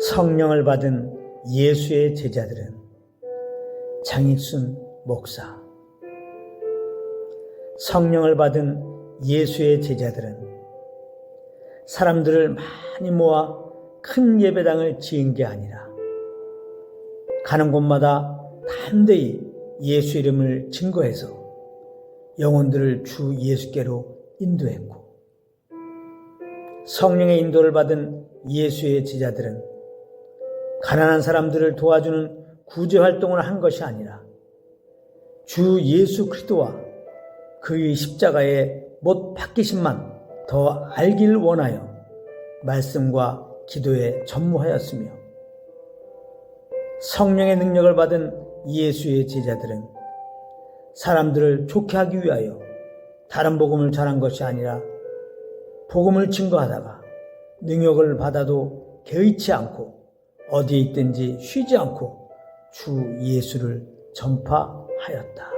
성령을 받은 예수의 제자들은 장익순 목사. 성령을 받은 예수의 제자들은 사람들을 많이 모아 큰 예배당을 지은 게 아니라 가는 곳마다 담대히 예수 이름을 증거해서 영혼들을 주 예수께로 인도했고 성령의 인도를 받은 예수의 제자들은 가난한 사람들을 도와주는 구제 활동을 한 것이 아니라 주 예수 그리스도와 그의 십자가의 못 박히심만 더 알길 원하여 말씀과 기도에 전무하였으며 성령의 능력을 받은 예수의 제자들은 사람들을 좋게 하기 위하여 다른 복음을 전한 것이 아니라 복음을 증거하다가 능력을 받아도 개의치 않고 어디에 있든지 쉬지 않고 주 예수를 전파하였다.